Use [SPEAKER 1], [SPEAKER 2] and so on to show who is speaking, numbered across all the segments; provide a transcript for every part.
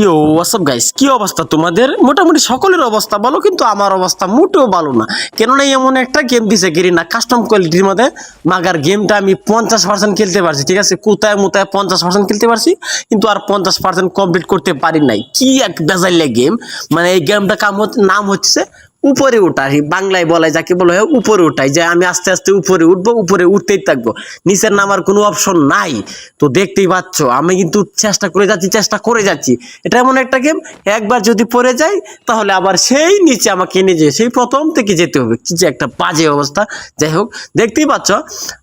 [SPEAKER 1] ইয়ো WhatsApp guys কি অবস্থা তোমাদের? মোটামুটি সকলের অবস্থা ভালো, কিন্তু আমার অবস্থা মোটেও ভালো না। কেননা এমন একটা গেম দিছে গিরি না কাস্টম কোয়ালিটির মধ্যে। মাগার গেমটা আমি পঞ্চাশ পার্সেন্ট খেলতে পারছি, ঠিক আছে? কোথায় মোতায় পঞ্চাশ পার্সেন্ট খেলতে পারছি, কিন্তু আর পঞ্চাশ পার্সেন্ট কমপ্লিট করতে পারি নাই। কি এক বেজাইলে গেম মানে এই গেমটা কাম নাম হচ্ছে উপরে এই বাংলায় বলে যাকে বলা হয় উপরে ওঠাই যে আমি আস্তে আস্তে উপরে উঠবো, উপরে উঠতেই থাকব। নিচের নামার কোনো অপশন নাই। তো দেখতেই পাচ্ছ, আমি কিন্তু চেষ্টা করে যাচ্ছি, চেষ্টা করে যাচ্ছি। এটা এমন একটা গেম একবার যদি পড়ে যাই তাহলে আবার সেই নিচে আমাকে নিজে সেই প্রথম থেকে যেতে হবে। কি যে একটা বাজে অবস্থা। যাই হোক, দেখতেই পাচ্ছ,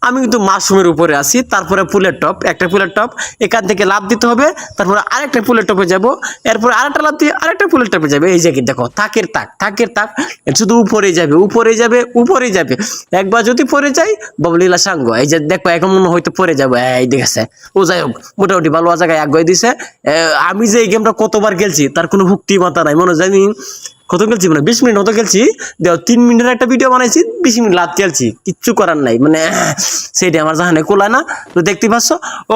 [SPEAKER 1] আমি কিন্তু মাশরুমের উপরে আসি তারপরে ফুলের টপ একটা ফুলের টপ এখান থেকে লাভ দিতে হবে, তারপরে আরেকটা ফুলের টপে যাব, এরপরে আরেকটা লাভ দিয়ে আরেকটা ফুলের টপে যাবে। এই জায়গায় দেখো তাকের তাক তাকের তাক। শুধু উপরে যাবে উপরে যাবে উপরে যাবে। একবার যদি পরে যাই বাবলীলা সাঙ্গ, এই যে দেখো, এখন মনে হয়তো পরে যাব। এই দেখেছে, ও যাই হোক, মোটামুটি ভালো জায়গায় আগ্রহ দিছে। আমি যে এই গেমটা কতবার খেলছি, তার কোনো ভুক্তি মাতা নাই, মনে জানি কত খেলছি মানে বিশ মিনিট মতো খেলছি দেখ তিন মিনিটের একটা ভিডিও বানাইছি, বিশ মিনিট লাভ খেলছি কিচ্ছু করার নাই। মানে সেইটা আমার জাহানে কোলায় না। তো দেখতে পাচ্ছ,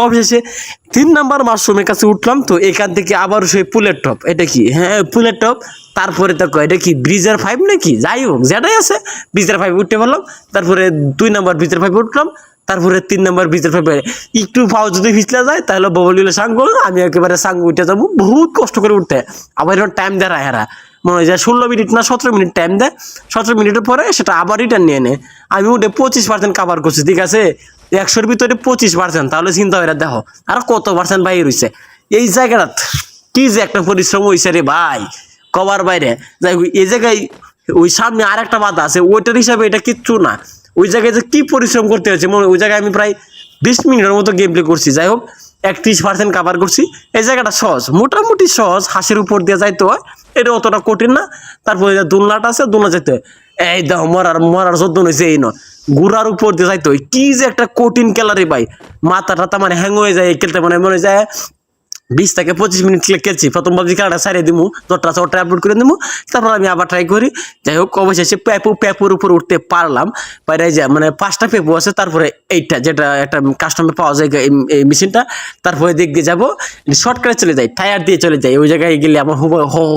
[SPEAKER 1] অবশেষে তিন নাম্বার মাশরুমের কাছে উঠলাম। তো এখান থেকে আবার সেই পুলের টপ এটা কি? হ্যাঁ পুলের টপ তারপরে দেখো, এটা কি ব্রিজের ফাইভ নাকি? যাই হোক, যেটাই আছে, ব্রিজের ফাইভ উঠতে পারলাম। তারপরে দুই নাম্বার ব্রিজের ফাইভ উঠলাম। তারপরে তিন নাম্বার ব্রিজের ফাইভ একটু পাও যদি পিছলে যায়, তাহলে ববলিল সাঙ্গ আমি একেবারে সাঙ্গ উঠে যাব। বহুত কষ্ট করে উঠতে। আবার টাইম দেয় হেরা। মনে হয় যে ষোলো মিনিট না সতেরো মিনিট টাইম দেয়। সতেরো মিনিটের পরে সেটা আবার রিটার্ন নিয়ে নেয়। আমি উঠে পঁচিশ পার্সেন্ট কাভার করছি, ঠিক আছে? একশোর ভিতরে পঁচিশ পার্সেন্ট তাহলে চিন্তা করে দেখো, আর কত পার্সেন্ট বাইরে রয়েছে? এই জায়গাটা কি যে একটা পরিশ্রম হয়েছে রে ভাই, কবার বাইরে। যাই এই জায়গায় ওই সামনে আর একটা বাধা আছে, ওইটার হিসাবে এটা কিচ্ছু না। ওই জায়গায় যে কি পরিশ্রম করতে হয়েছে মনে ওই জায়গায় আমি প্রায় বিশ মিনিটের মতো গেম প্লে করছি। যাই হোক একত্রিশ পার্সেন্ট কাভার করছি। এই জায়গাটা সহজ। মোটামুটি সহজ। হাসির উপর দিয়ে যাইতে হয়। এটা অতটা কঠিন না। তারপরে যে দুলনাটা আছে, দুলনা যাইতে হয়। এই দাও মরার মরার চোদ্দ হয়েছে এই নয়। গুড়ার উপর দিয়ে যাইতে হয়। কি যে একটা কঠিন খেলা রে ভাই। মাথা টাথা মানে হ্যাং হয়ে যায় খেলতে মানে মনে যায় বিশ থেকে পঁচিশ মিনিট খেলছি। প্রথম ভাবছি খেলাটা সারিয়ে দিমু, দশটা চটটা আপলোড করে দিমু। তারপর আমি আবার ট্রাই করি। যাই হোক, অবশেষে প্যাপু প্যাপুর উপর উঠতে পারলাম। পারে যে মানে পাঁচটা পেপু আছে, তারপরে এইটা, যেটা একটা কাস্টমে পাওয়া যায় এই মেশিনটা তারপরে দিক দিয়ে যাব শর্টকাটে চলে যাই টায়ার দিয়ে চলে যাই। ওই জায়গায় গেলে আমার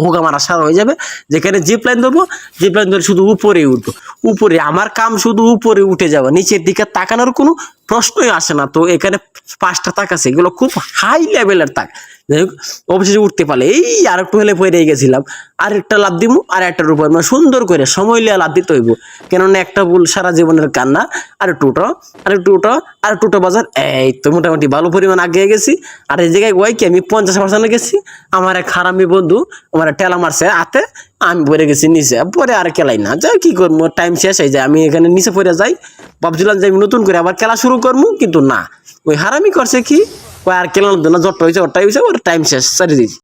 [SPEAKER 1] হোগা মারা সারা হয়ে যাবে। যেখানে জিপ লাইন ধরবো জিপ লাইন ধরে শুধু উপরে উঠবো। উপরে, আমার কাম শুধু উপরে উঠে যাওয়া। নিচের দিকে তাকানোর কোনো প্রশ্নই আসে না। তো এখানে পাঁচটা তাক আছে। এগুলো খুব হাই লেভেলের তাক। যাই হোক, অবশেষে উঠতে পারলে। এই আর একটু হলে পরে গেছিলাম। আর একটা লাভ দিমু আর একটার উপর। মানে সুন্দর করে সময় লিয়ে লাভ দিতে হইব। কেননা একটা ভুল সারা জীবনের কান্না। আর টুটো আর টুটো আর টুটো বাজার। এই তো মোটামুটি ভালো পরিমাণ আগে গেছি। আর এই জায়গায় ওই কি, আমি পঞ্চাশ পার্সেন্টে গেছি। আমার এক খারামি বন্ধু, আমার টেলা মারছে হাতে। আমি পরে গেছি নিচে। পরে আর খেলাই না। যা কি করব টাইম শেষ হয়ে যায়। আমি এখানে নিচে পড়ে যাই। ভাবছিলাম যে আমি নতুন করে আবার খেলা শুরু করব, কিন্তু না। ওই হারামি করছে কি? আর খেলার জন্য জটটা হয়েছে ওটাই হয়েছে ওর টাইম শেষ সারি দিয়েছি